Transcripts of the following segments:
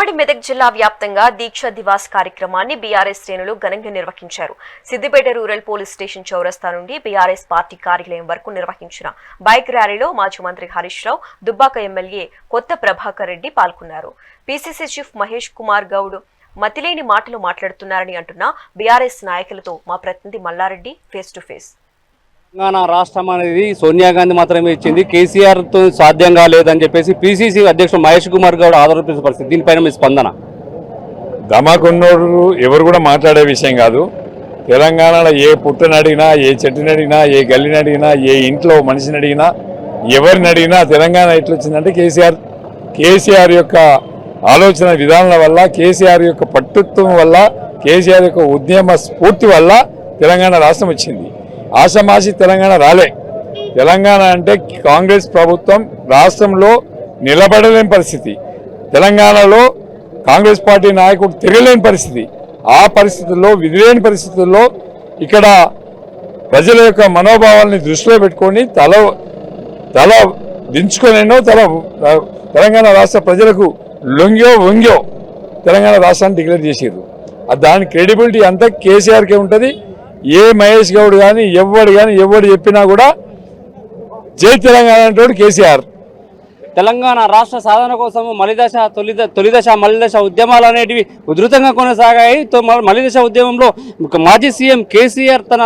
ఉమ్మడి మెదక్ జిల్లా వ్యాప్తంగా దీక్ష దివాస్ కార్యక్రమాన్ని బీఆర్ఎస్ శ్రేణులు ఘనంగా నిర్వహించారు. సిద్దిపేట రూరల్ పోలీస్ స్టేషన్ చౌరస్తా నుండి బీఆర్ఎస్ పార్టీ కార్యాలయం వరకు నిర్వహించిన బైక్ ర్యాలీలో మాజీ మంత్రి హరీష్ రావు దుబ్బాక ఎమ్మెల్యే కొత్త ప్రభాకర్ రెడ్డి పాల్గొన్నారు. పీసీసీ చీఫ్ మహేష్ కుమార్ గౌడ్ మతిలేని మాటలు మాట్లాడుతున్నారని అంటున్న బీఆర్ఎస్ నాయకులతో మా ప్రతినిధి Mallareddy face to face. Telangana రాష్ట్రం అనేది సోనియా గాంధీ మాత్రమే ఇచ్చింది. కేసీఆర్తో సాధ్యం కాలేదని చెప్పేసి పిసిసి అధ్యక్షుడు మహేష్ కుమార్ గౌడ్ ఆరోపించిన పరిస్థితి. దీనిపైన మీ స్పందన? ధమాకున్నోడు ఎవరు కూడా మాట్లాడే విషయం కాదు. తెలంగాణలో ఏ పుట్టని అడిగినా ఏ చెట్టుని అడిగినా ఏ గల్లిని అడిగినా ఏ ఇంట్లో మనిషిని అడిగినా ఎవరిని అడిగినా తెలంగాణ ఎట్లొచ్చిందంటే కేసీఆర్. కేసీఆర్ యొక్క ఆలోచన విధానాల వల్ల కేసీఆర్ యొక్క పట్టుత్వం వల్ల కేసీఆర్ యొక్క ఉద్యమ స్ఫూర్తి వల్ల తెలంగాణ రాష్ట్రం వచ్చింది. ఆషమాషి తెలంగాణ రాలే. తెలంగాణ అంటే కాంగ్రెస్ ప్రభుత్వం రాష్ట్రంలో నిలబడలేని పరిస్థితి. తెలంగాణలో కాంగ్రెస్ పార్టీ నాయకుడు తిరగలేని పరిస్థితి. ఆ పరిస్థితుల్లో విధిలేని పరిస్థితుల్లో ఇక్కడ ప్రజల యొక్క మనోభావాల్ని దృష్టిలో పెట్టుకొని తల తల దించుకొనేనో తల తెలంగాణ రాష్ట్ర ప్రజలకు లొంగ్యో వంగ్యో తెలంగాణ రాష్ట్రాన్ని డిక్లేర్ చేసారు దాని క్రెడిబిలిటీ అంతా కేసీఆర్కే ఉంటుంది. ఏ మహేష్ గౌడ్ కానీ ఎవడు కానీ ఎవడు చెప్పినా కూడా జై తెలంగాణ అంటాడు కేసీఆర్. తెలంగాణ రాష్ట్ర సాధన కోసం మలిదశ తొలి తొలిదశ మలిదశ ఉద్యమాలు అనేటివి ఉధృతంగా కొనసాగాయి. తో- మలిదశ ఉద్యమంలో మాజీ సీఎం కేసీఆర్ తన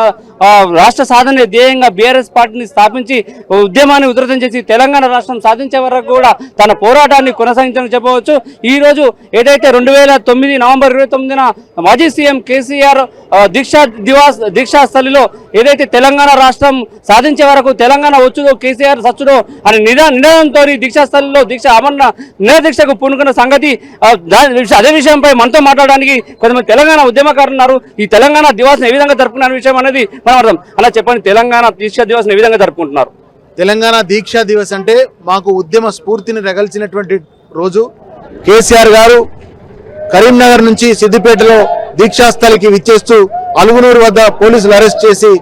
రాష్ట్ర సాధన ధ్యేయంగా బీఆర్ఎస్ పార్టీని స్థాపించి ఉద్యమాన్ని ఉధృతం చేసి తెలంగాణ రాష్ట్రం సాధించే వరకు కూడా తన పోరాటాన్ని కొనసాగించని చెప్పవచ్చు. ఈ రోజు ఏదైతే రెండు వేల తొమ్మిది నవంబర్ ఇరవై తొమ్మిదిన మాజీ సీఎం కేసీఆర్ దీక్షా దివాస్ దీక్షా స్థలిలో ఏదైతే తెలంగాణ రాష్ట్రం సాధించే వరకు తెలంగాణ వచ్చుదో కేసీఆర్ సచ్చుదో అనే నిదా నినాదంతో దీక్ష దీక్షాస్థలంలో దీక్ష అమరణ నిరదీక్షకు పూనుకున్న సంగతి అదే విషయంపై మనతో మాట్లాడడానికి కొంతమంది తెలంగాణ ఉద్యమకారులు ఉన్నారు. ఈ తెలంగాణ దివాసం ఏ విధంగా జరుపుకున్న విషయం అనేది మనం అర్థం. అలా చెప్పండి తెలంగాణ దీక్షా దివాసం ఏ విధంగా జరుపుకుంటున్నారు? తెలంగాణ దీక్షా దివస్ అంటే మాకు ఉద్యమ స్ఫూర్తిని రగల్చినటువంటి రోజు. కేసీఆర్ గారు కరీంనగర్ నుంచి సిద్దిపేటలో దీక్షాస్థలికి విచ్చేస్తూ అలుగునూరు వద్ద పోలీసులు అరెస్ట్ చేసి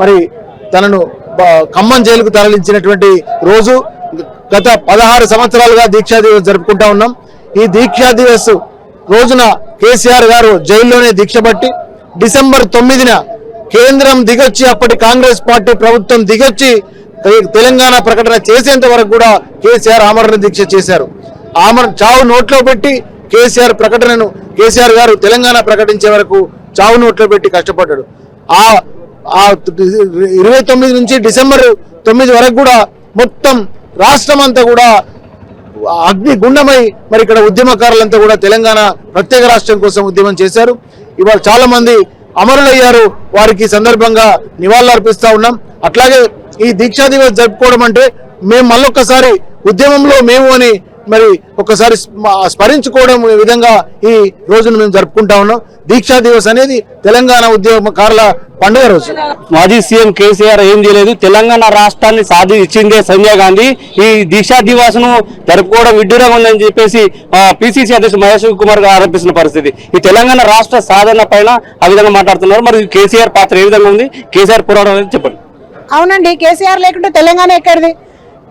మరి తనను ఖమ్మం జైలుకు తరలించినటువంటి రోజు. గత పదహారు సంవత్సరాలుగా దీక్షా దివస్ జరుపుకుంటా ఉన్నాం. ఈ దీక్షా దివస్ రోజున కేసీఆర్ గారు జైల్లోనే దీక్ష పట్టి డిసెంబర్ తొమ్మిదిన కేంద్రం దిగొచ్చి అప్పటి కాంగ్రెస్ పార్టీ ప్రభుత్వం దిగొచ్చి తెలంగాణ ప్రకటన చేసేంత వరకు కూడా కేసీఆర్ ఆమరణ దీక్ష చేశారు. ఆమరణ చావు నోట్లో పెట్టి కేసీఆర్ ప్రకటనను కేసీఆర్ గారు తెలంగాణ ప్రకటించే వరకు చావు నోట్లో పెట్టి కష్టపడ్డాడు. ఆ ఇరవై తొమ్మిది నుంచి డిసెంబర్ తొమ్మిది వరకు కూడా మొత్తం రాష్ట్రం అంతా కూడా అగ్ని గుండమై మరి ఇక్కడ ఉద్యమకారులంతా కూడా తెలంగాణ ప్రత్యేక రాష్ట్రం కోసం ఉద్యమం చేశారు. ఇవాళ చాలా మంది అమరులయ్యారు. వారికి సందర్భంగా నివాళులర్పిస్తా ఉన్నాం. అట్లాగే ఈ దీక్షా దివస్ జరుపుకోవడం అంటే మేము మళ్ళొక్కసారి ఉద్యమంలో మేము అని మరి ఒకసారి స్మ- స్మరించుకోవడం విధంగా ఈ రోజును మేము జరుపుకుంటా ఉన్నాం. దీక్షా దివస్ అనేది తెలంగాణ ఉద్యమకారుల పండుగ రోజు. మాజీ సీఎం కేసీఆర్ ఏం చేయలేదు. తెలంగాణ రాష్ట్రాన్ని సాధి ఇచ్చిందే సోనియా గాంధీ. ఈ దీక్షా దివాసను జరుపుకోవడం విడ్డూరంగా ఉందని చెప్పేసి పిసిసి అధ్యక్షుడు మహేష్ కుమార్ గారు ఆరోపిస్తున్న పరిస్థితి. ఈ తెలంగాణ రాష్ట్ర సాధన పైన ఆ విధంగా మాట్లాడుతున్నారు. మరి కేసీఆర్ పాత్ర ఏ విధంగా ఉంది? కేసీఆర్ పోరాటం అనేది చెప్పండి. అవునండి కేసీఆర్ లేకుంటే తెలంగాణ ఎక్కడిది?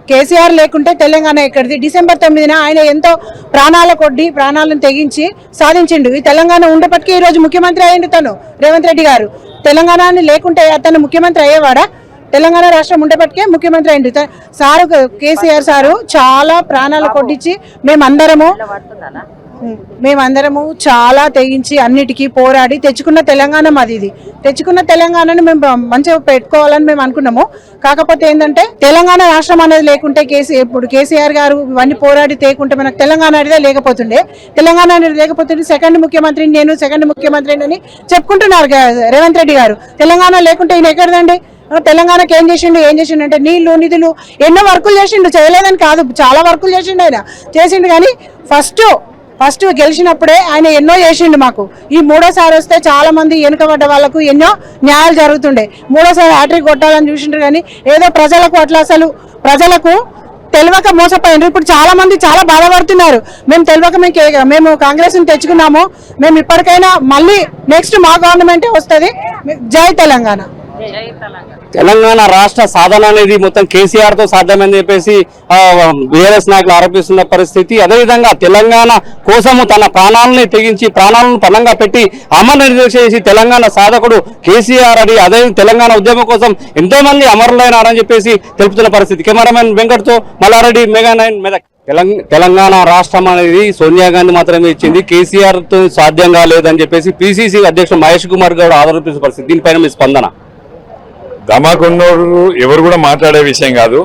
కేసీఆర్ లేకుంటే తెలంగాణ ఎక్కడిది? డిసెంబర్ తొమ్మిదిన ఆయన ఎంతో ప్రాణాల కొడ్డి ప్రాణాలను తెగించి సాధించిండు. ఈ తెలంగాణ ఉండేపటికి ఈ రోజు ముఖ్యమంత్రి అయ్యిండు తను రేవంత్ రెడ్డి గారు. తెలంగాణని లేకుంటే అతను ముఖ్యమంత్రి అయ్యేవాడా? తెలంగాణ రాష్ట్రం ఉండేపటికే ముఖ్యమంత్రి అయింది సారు కేసీఆర్ సారు చాలా ప్రాణాలు కొట్టించి మేమందరము మేమందరము చాలా తెగించి అన్నిటికీ పోరాడి తెచ్చుకున్న తెలంగాణ మాది ఇది. తెచ్చుకున్న తెలంగాణను మేము మంచిగా పెట్టుకోవాలని మేము అనుకున్నాము. కాకపోతే ఏంటంటే తెలంగాణ రాష్ట్రం అనేది లేకుంటే కేసీ ఇప్పుడు కేసీఆర్ గారు ఇవన్నీ పోరాడి తేకుంటే మనకు తెలంగాణ అనేది లేకపోతుండే. తెలంగాణ అనేది లేకపోతుండే సెకండ్ ముఖ్యమంత్రిని నేను సెకండ్ ముఖ్యమంత్రిని అని చెప్పుకుంటున్నారు రేవంత్ రెడ్డి గారు. తెలంగాణ లేకుంటే ఈయన ఎక్కడదండి? తెలంగాణకి ఏం చేసిండు? ఏం చేసిండు అంటే నీళ్ళు నిధులు ఎన్నో వర్కులు చేసిండు. చేయలేదని కాదు చాలా వర్కులు చేసిండు ఆయన. చేసిండు కానీ ఫస్ట్ ఫస్ట్ గెలిచినప్పుడే ఆయన ఎన్నో చేసిండు మాకు. ఈ మూడోసారి వస్తే చాలా మంది వెనుకబడ్డ వాళ్ళకు ఎన్నో న్యాయాలు జరుగుతుండే. మూడోసారి హ్యాట్రిక్ కొట్టాలని చూసిండ్రు కానీ ఏదో ప్రజలకు అట్లా అసలు ప్రజలకు తెలియక మోసపోయినారు ఇప్పుడు చాలా మంది చాలా బాధపడుతున్నారు. మేము తెలియక మేము మేము కాంగ్రెస్ని తెచ్చుకున్నాము. మేము ఇప్పటికైనా మళ్ళీ నెక్స్ట్ మా గవర్నమెంటే వస్తుంది. జై తెలంగాణ. తెలంగాణ రాష్ట్ర సాధన అనేది మొత్తం కేసీఆర్తో సాధ్యమని చెప్పేసి బీఆర్ఎస్ నాయకులు ఆరోపిస్తున్న పరిస్థితి. అదేవిధంగా తెలంగాణ కోసము తన ప్రాణాలని తెగించి ప్రాణాలను పణంగా పెట్టి అమర చేసి తెలంగాణ సాధకుడు కేసీఆర్ అని అదే తెలంగాణ ఉద్యమం కోసం ఎంతో మంది అమరులైనారని చెప్పేసి తెలుపుతున్న పరిస్థితి. కెమెరామెన్ వెంకట్తో మల్లారెడ్డి మెగా నైన్ మెదక్. తెలంగ- తెలంగాణ రాష్ట్రం అనేది సోనియా గాంధీ మాత్రమే ఇచ్చింది. కేసీఆర్తో సాధ్యం కాలేదని చెప్పేసి పిసిసి అధ్యక్షుడు మహేష్ కుమార్ గౌడ్ ఆరోపించిన పరిస్థితి. దీనిపైన మీ స్పందన? ధమాకున్నోళ్ళు ఎవరు కూడా మాట్లాడే విషయం కాదు.